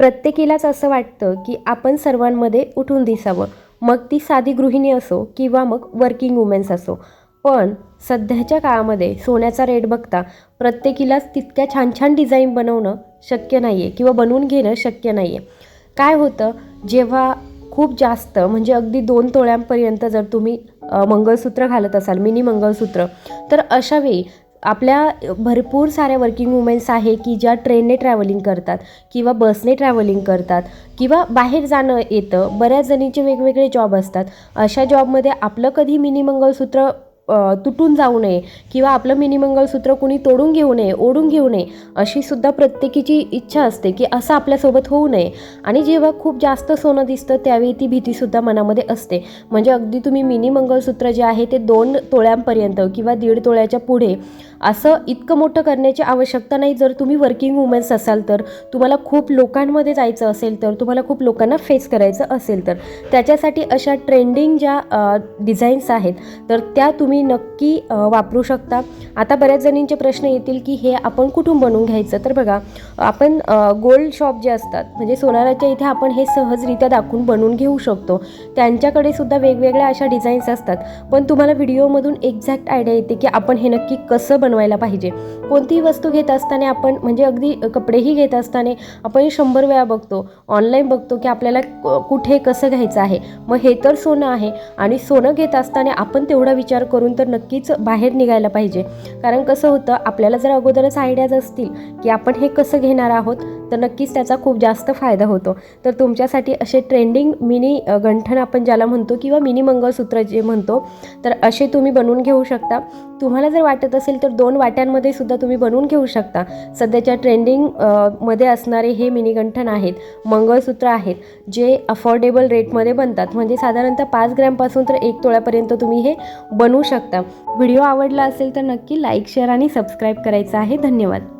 प्रत्येकीलाच असं वाटतं की आपण सर्वांमध्ये उठून दिसावं. मग ती साधी गृहिणी असो किंवा मग वर्किंग वुमेन्स असो. पण सध्याच्या काळामध्ये सोन्याचा रेट बघता प्रत्येकीलाच तितक्या छान छान डिझाईन बनवणं शक्य नाही आहे किंवा बनवून घेणं शक्य नाही आहे काय होतं जेव्हा खूप जास्त म्हणजे अगदी दोन तोळ्यांपर्यंत जर तुम्ही मंगळसूत्र घालत असाल मिनी मंगळसूत्र तर अशावेळी आपल्या भरपूर साऱ्या वर्किंग वुमेन्स आहे की ज्या ट्रेनने ट्रॅव्हलिंग करतात किंवा बसने ट्रॅव्हलिंग करतात किंवा बाहेर जाणं येतं बऱ्याच जणींचे वेगवेगळे जॉब असतात. अशा जॉबमध्ये आपलं कधी मिनी मंगळसूत्र तुटून जाऊ नये किंवा आपलं मिनी मंगळसूत्र कुणी तोडून घेऊ नये ओढून घेऊ नये अशी सुद्धा प्रत्येकीची इच्छा असते की असं आपल्यासोबत होऊ नये. आणि जेव्हा खूप जास्त सोनं दिसतं त्यावेळी ती भीतीसुद्धा मनामध्ये असते. म्हणजे अगदी तुम्ही मिनी मंगळसूत्र जे आहे ते दोन तोळ्यांपर्यंत किंवा दीड तोळ्याच्या पुढे असं इतकं मोठं करण्याची आवश्यकता नाही. जर तुम्ही वर्किंग वुमेन्स असाल तर तुम्हाला खूप लोकांमध्ये जायचं असेल तर तुम्हाला खूप लोकांना फेस करायचं असेल तर त्याच्यासाठी अशा ट्रेंडिंग ज्या डिझाईन्स आहेत तर त्या तुम्ही नक्की वापरू शकता. आता बऱ्याच जणींचे प्रश्न येतील की हे आपण कुठून बनवून घ्यायचं? तर बघा आपण गोल्ड शॉप जे असतात म्हणजे सोनाराच्या इथे आपण हे सहजरित्या दाखवून बनवून घेऊ शकतो. त्यांच्याकडे सुद्धा वेगवेगळ्या अशा डिझाईन्स असतात. पण तुम्हाला व्हिडिओमधून एक्झॅक्ट आयडिया येते की आपण हे नक्की कसं बनवायला पाहिजे. कोणतीही वस्तू घेत असताना आपण म्हणजे अगदी कपडेही घेत असताना आपण शंभर वेळा बघतो ऑनलाईन बघतो की आपल्याला कुठे कसं घ्यायचं आहे. मग हे तर सोनं आहे आणि सोनं घेत असताना आपण तेवढा विचार करून तर नक्कीच बाहेर निघायला पाहिजे. कारण कसं होतं आपल्याला जर अगोदरच आयडियाज असतील की आपण हे कसं घेणार आहोत तर नक्कीच त्याचा खूप जास्त फायदा होतो. तर तुमच्यासाठी असे ट्रेंडिंग मिनी गंठण आपण ज्याला म्हणतो किंवा मिनी मंगळसूत्र जे म्हणतो तर असे तुम्ही बनवून घेऊ शकता. तुम्हाला जर वाटत असेल तर दोन वाट्यांमध्ये सुद्धा तुम्ही बनवून घेऊ शकता. सध्याच्या ट्रेंडिंगमध्ये असणारे हे मिनी गंठण आहेत मंगळसूत्र आहेत जे अफोर्डेबल रेटमध्ये बनतात. म्हणजे साधारणतः पाच ग्रॅमपासून तर एक तोळ्यापर्यंत तुम्ही हे बनवू शकता. व्हिडिओ आवडला असेल तर नक्की लाईक शेअर आणि सबस्क्राईब करायचं आहे. धन्यवाद.